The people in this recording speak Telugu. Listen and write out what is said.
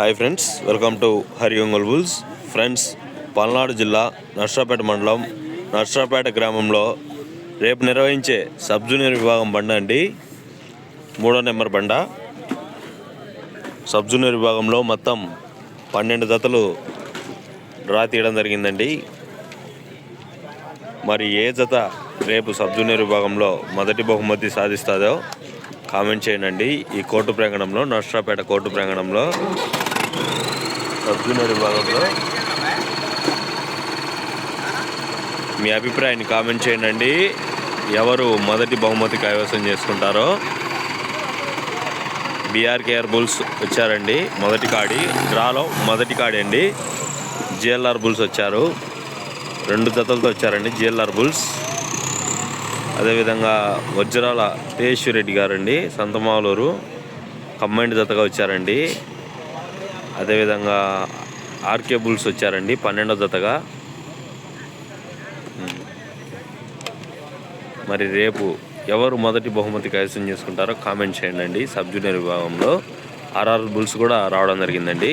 హాయ్ ఫ్రెండ్స్ వెల్కమ్ టు హరియోంగల్ బుల్స్ ఫ్రెండ్స్ పల్నాడు జిల్లా నర్సరాపేట మండలం నర్సరాపేట గ్రామంలో రేపు నిర్వహించే సబ్ జూనియర్ విభాగం బండ అండి. మూడో నెంబర్ బండ. సబ్ జూనియర్ విభాగంలో మొత్తం పన్నెండు జతలు డ్రా తీయడం జరిగిందండి. మరి ఏ జత రేపు సబ్ జూనియర్ విభాగంలో మొదటి బహుమతి సాధిస్తుందో కామెంట్ చేయండి. ఈ కోర్టు ప్రాంగణంలో నర్సరాపేట కోర్టు ప్రాంగణంలో సబ్ విభాగంలో మీ అభిప్రాయాన్ని కామెంట్ చేయండి. ఎవరు మొదటి బహుమతి కైవసం చేసుకుంటారో బీఆర్కేఆర్ బుల్స్ వచ్చారండి. మొదటి కాడి డ్రాలో మొదటి కాడి అండి. జిఎల్ఆర్ బుల్స్ వచ్చారు. రెండు జతలతో వచ్చారండి జిఎల్ఆర్ బుల్స్. అదేవిధంగా వజ్రాల రెడ్డి గారండి సంతమాలూరు కంబైండ్ జతగా వచ్చారండి. అదేవిధంగా ఆర్కే బుల్స్ వచ్చారండి పన్నెండో జతగా. మరి రేపు ఎవరు మొదటి బహుమతి కైవసం చేసుకుంటారో కామెంట్ చేయండి. సబ్ జూనియర్ విభాగంలో ఆర్ఆర్ బుల్స్ కూడా రావడం జరిగిందండి.